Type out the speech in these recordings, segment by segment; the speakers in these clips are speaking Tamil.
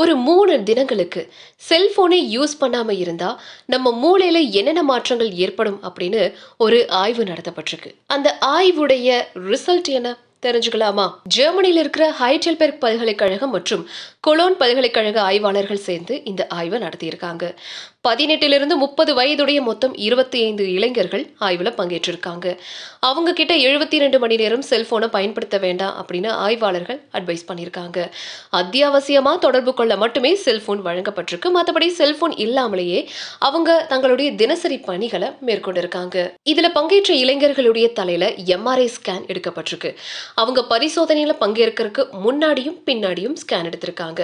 ஒரு மூணு தினங்களுக்கு செல்போனை யூஸ் பண்ணாமல் இருந்தா நம்ம மூளையில என்னென்ன மாற்றங்கள் ஏற்படும் அப்படின்னு ஒரு ஆய்வு நடத்தப்பட்டிருக்கு. அந்த ஆய்வுடைய ரிசல்ட் என்ன தெரிஞ்சுக்கலாமா? ஜெர்மனியில் இருக்கிற ஹைடெல்பெர்க் பல்கலைக்கழகம் மற்றும் கொலோன் பல்கலைக்கழக ஆய்வாளர்கள் சேர்ந்து இந்த ஆய்வை நடத்தியிருக்காங்க. பதினெட்டிலிருந்து முப்பது வயதுடைய மொத்தம் இருபத்தி ஐந்து இளைஞர்கள் ஆய்வில் பங்கேற்றிருக்காங்க. அவங்க கிட்ட எழுபத்தி ரெண்டு மணி நேரம் செல்போனை பயன்படுத்த வேண்டாம் அப்படின்னு ஆய்வாளர்கள் அட்வைஸ் பண்ணியிருக்காங்க. அத்தியாவசியமாக தொடர்பு கொள்ள மட்டுமே செல்போன் வழங்கப்பட்டிருக்கு. மற்றபடி செல்போன் இல்லாமலேயே அவங்க தங்களுடைய தினசரி பணிகளை மேற்கொண்டிருக்காங்க. இதில் பங்கேற்ற இளைஞர்களுடைய தலையில எம்ஆர்ஐ ஸ்கேன் எடுக்கப்பட்டிருக்கு. அவங்க பரிசோதனையில் பங்கேற்கிறதுக்கு முன்னாடியும் பின்னாடியும் ஸ்கேன் எடுத்திருக்காங்க.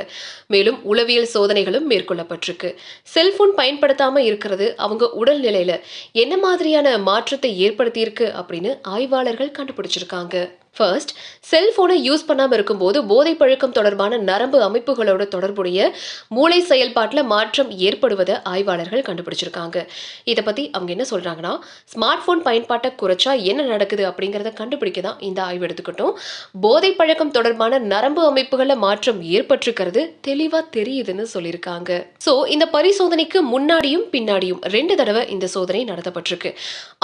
மேலும் உளவியல் சோதனைகளும் மேற்கொள்ளப்பட்டிருக்கு. செல்போன் பயன்படுத்தாம இருக்கிறது அவங்க உடல்நிலையில என்ன மாதிரியான மாற்றத்தை ஏற்படுத்தியிருக்கு அப்படின்னு ஆய்வாளர்கள் கண்டுபிடிச்சிருக்காங்க. ஃபர்ஸ்ட் செல்போனை யூஸ் பண்ணாமல் இருக்கும்போது போதை பழக்கம் தொடர்பான நரம்பு அமைப்புகளோட தொடர்புடைய மூளை செயல்பாட்டில் மாற்றம் ஏற்படுவதை ஆய்வாளர்கள் கண்டுபிடிச்சிருக்காங்க. இதை பற்றி அவங்க என்ன சொல்கிறாங்கன்னா ஸ்மார்ட் ஃபோன் பயன்பாட்டை குறைச்சா என்ன நடக்குது அப்படிங்கிறத கண்டுபிடிக்க தான் இந்த ஆய்வு எடுத்துக்கிட்டோம். போதை பழக்கம் தொடர்பான நரம்பு அமைப்புகளில் மாற்றம் ஏற்பட்டிருக்கிறது தெளிவாக தெரியுதுன்னு சொல்லியிருக்காங்க. ஸோ இந்த பரிசோதனைக்கு முன்னாடியும் பின்னாடியும் ரெண்டு தடவை இந்த சோதனை நடத்தப்பட்டிருக்கு.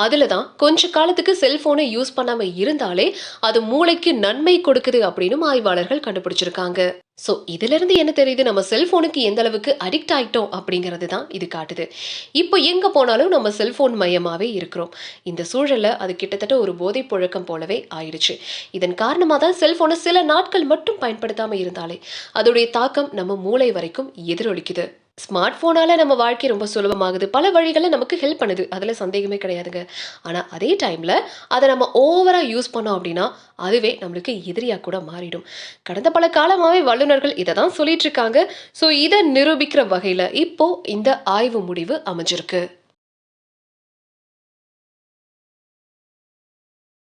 அதில் தான் கொஞ்ச காலத்துக்கு செல்ஃபோனை யூஸ் பண்ணாமல் இருந்தாலே அது மூளைக்கு நன்மை கொடுக்குது அப்படின்னு ஆய்வாளர்கள் கண்டுபிடிச்சிருக்காங்க. ஸோ இதிலிருந்து என்ன தெரியுது? நம்ம செல்போனுக்கு எந்த அளவுக்கு அடிக்ட் ஆயிட்டோம் அப்படிங்கிறது தான் இது காட்டுது. இப்போ எங்கே போனாலும் நம்ம செல்போன் மையமாகவே இருக்கிறோம். இந்த சூழலில் அது கிட்டத்தட்ட ஒரு போதை புழக்கம் போலவே ஆயிடுச்சு. இதன் காரணமாக தான் செல்போனை சில நாட்கள் மட்டும் பயன்படுத்தாமல் இருந்தாலே அதோடைய தாக்கம் நம்ம மூளை வரைக்கும் எதிரொலிக்குது. ஸ்மார்ட் ஃபோனால் நம்ம வாழ்க்கை ரொம்ப சுலபமாகுது. பல வழிகளில் நமக்கு ஹெல்ப் பண்ணுது. அதில் சந்தேகமே கிடையாதுங்க. ஆனால் அதே டைமில் அதை நம்ம ஓவராக யூஸ் பண்ணோம் அப்படின்னா அதுவே நம்மளுக்கு எதிரியாக கூட மாறிடும். கடந்த பல காலமாகவே வல்லுநர்கள் இதை தான் சொல்லிகிட்ருக்காங்க ஸோ இதை நிரூபிக்கிற வகையில் இப்போ இந்த ஆய்வு முடிவு அமைஞ்சிருக்கு.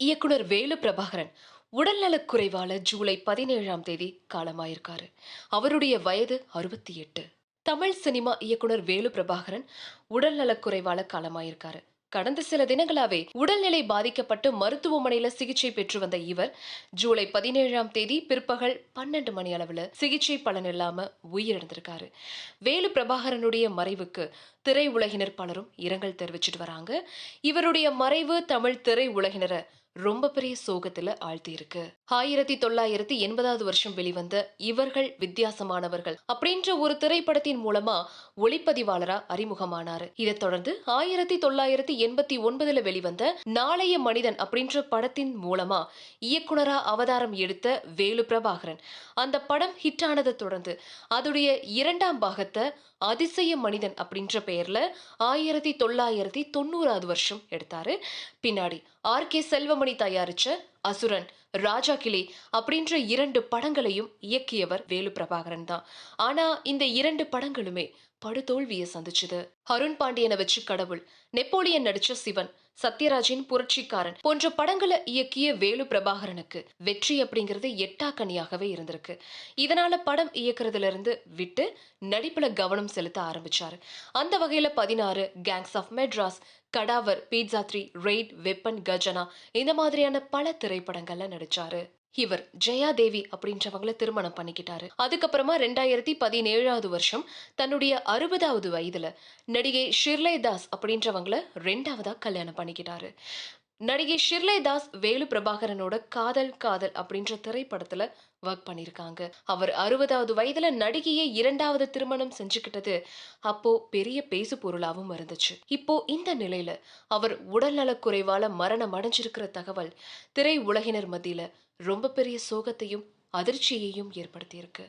இயக்குனர் வேலு பிரபாகரன் உடல்நலக் குறைவால ஜூலை பதினேழாம் தேதி காலமாயிருக்காரு. அவருடைய வயது அறுபத்தி எட்டு. தமிழ் சினிமா இயக்குனர் வேலு பிரபாகரன் உடல்நலக் குறைவால காலமாயிருக்காரு. கடந்த சில தினங்களாவே உடல்நிலை பாதிக்கப்பட்டு மருத்துவமனையில சிகிச்சை பெற்று வந்த இவர் ஜூலை பதினேழாம் தேதி பிற்பகல் பன்னெண்டு மணி அளவுல சிகிச்சை பலன் இல்லாம உயிரிழந்திருக்காரு. வேலு பிரபாகரனுடைய மறைவுக்கு திரை உலகினர் பலரும் இரங்கல் தெரிவிச்சிட்டு வராங்க. இவருடைய மறைவு தமிழ் திரை உலகினரை ரொம்ப பெரிய சோகத்துல ஆழ்த்தி இருக்கு ஆயிரத்தி தொள்ளாயிரத்தி எண்பதாவது வருஷம் வெளிவந்த இவர்கள் வித்தியாசமானவர்கள் அப்படின்ற ஒரு திரைப்படத்தின் மூலமா ஒளிப்பதிவாளரா அறிமுகமானாரு. இதைத் தொடர்ந்து ஆயிரத்தி தொள்ளாயிரத்தி எண்பத்தி ஒன்பதுல வெளிவந்த நாளைய மனிதன் அப்படின்ற படத்தின் மூலமா இயக்குனரா அவதாரம் எடுத்த வேலு பிரபாகரன் அந்த படம் ஹிட் ஆனதை தொடர்ந்து அதோடைய இரண்டாம் பாகத்தை அதிசய மனிதன் அப்படின்ற பெயரில் ஆயிரத்தி தொள்ளாயிரத்தி தொண்ணூறாவது வருஷம் எடுத்தார். பின்னாடி ஆர் கே செல்வமணி தயாரிச்ச அசுரன் ராஜா கிளி அப்படின்ற இரண்டு படங்களையும் இயக்கியவர் வேலு பிரபாகரன் தான். ஆனா இந்த இரண்டு படங்களுமே படுதோல்வியை சந்திச்சுது. அருண் பாண்டியனை வச்சு கடவுள் நெப்போலியன் நடிச்ச சிவன் சத்யராஜின் புரட்சிக்காரன் போன்ற படங்களை இயக்கிய வேலு பிரபாகரனுக்கு வெற்றி அப்படிங்கிறது எட்டாக்கனியாகவே இருந்திருக்கு. இதனால படம் இயக்குறதுல இருந்து விட்டு நடிப்புல கவனம் செலுத்த ஆரம்பிச்சாரு. அந்த வகையில பதினாறு gangs of Madras cadaver pizza three raid weapon Gajana இந்த மாதிரியான பல திரைப்படங்கள்ல நடிச்சாரு. இவர் ஜெயா தேவி அப்படின்றவங்கள திருமணம் பண்ணிக்கிட்டாரு. அதுக்கப்புறமா ரெண்டாயிரத்தி பதினேழாவது வருஷம் தன்னுடைய அறுபதாவது வயதுல நடிகை ஷிர்லே தாஸ் அப்படின்றவங்கள ரெண்டாவதா கல்யாணம் பண்ணிக்கிட்டாரு. நடிகை ஷிர்லே தாஸ் வேலு பிரபாகரனோட காதல் காதல் அப்படின்ற திரைப்படத்துல ஒர்க் பண்ணியிருக்காங்க அவர் அறுபதாவது வயதுல நடிகையை இரண்டாவது திருமணம் செஞ்சுக்கிட்டது. அப்போ பெரிய பேசு பொருளாவும் இருந்துச்சு. இப்போ இந்த நிலையில அவர் உடல்நலக்குறைவால மரணம் அடைஞ்சிருக்கிற தகவல் திரை உலகினர் மத்தியில ரொம்ப பெரிய சோகத்தையும் அதிர்ச்சியையும் ஏற்படுத்தியிருக்கு.